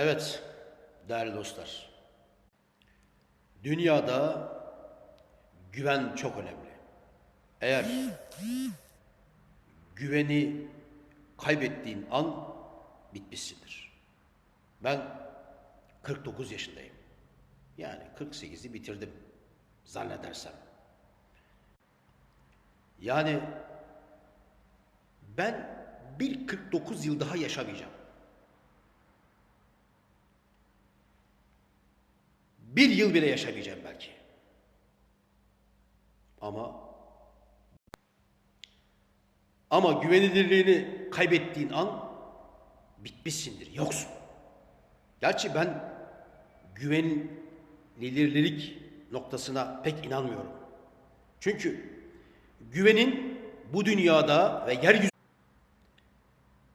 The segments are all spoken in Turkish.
Evet, değerli dostlar. Dünyada güven çok önemli. Eğer güveni kaybettiğin an bitmişsindir. Ben 49 yaşındayım. Yani 48'i bitirdim zannedersem. Yani ben bir 49 yıl daha yaşamayacağım. Bir yıl bile yaşamayacağım belki. Ama ama güvenilirliğini kaybettiğin an bitmişsindir, yoksun. Gerçi ben güvenilirlik noktasına pek inanmıyorum. Çünkü güvenin bu dünyada ve yeryüzü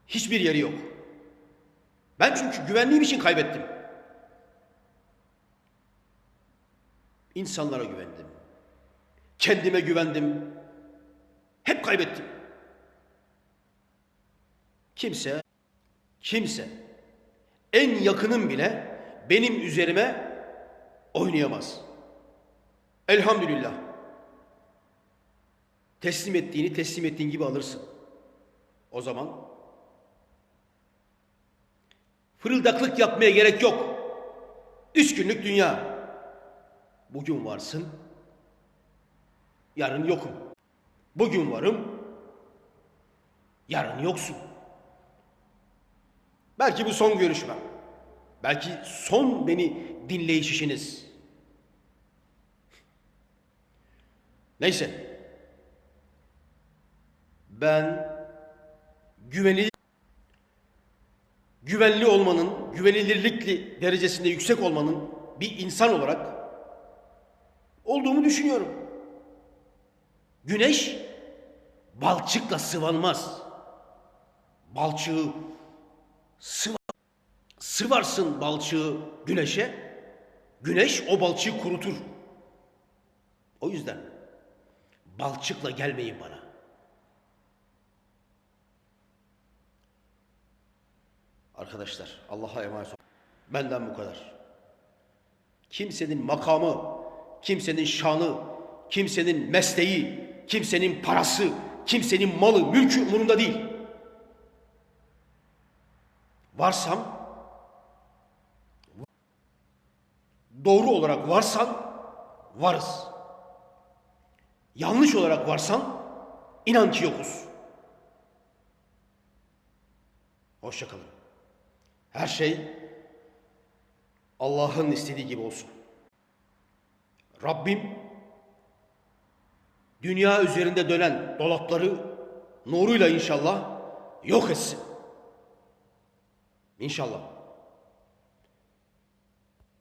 hiçbir yeri yok. Ben çünkü güvenliğim için kaybettim. İnsanlara güvendim. Kendime güvendim. Hep kaybettim. Kimse, kimse, en yakınım bile benim üzerime oynayamaz. Elhamdülillah. Teslim ettiğini teslim ettiğin gibi alırsın. O zaman fırıldaklık yapmaya gerek yok. Üç günlük dünya. Bugün varsın, yarın yokum. Bugün varım, yarın yoksun. Belki bu son görüşmem. Belki son beni dinleyişiniz. Neyse. Ben güvenilir güvenli olmanın, güvenilirlikli derecesinde yüksek olmanın bir insan olarak olduğumu düşünüyorum. Güneş balçıkla sıvanmaz. Balçığı sıva sıvarsın balçığı güneşe. Güneş o balçığı kurutur. O yüzden balçıkla gelmeyin bana. Arkadaşlar Allah'a emanet olun. Benden bu kadar. Kimsenin makamı, kimsenin şanı, kimsenin mesleği, kimsenin parası, kimsenin malı, mülkü umurumda değil. Varsam, doğru olarak varsan, varız. Yanlış olarak varsan, inan ki yokuz. Hoşçakalın. Her şey Allah'ın istediği gibi olsun. Rabbim dünya üzerinde dönen dolapları nuruyla inşallah yok etsin. İnşallah.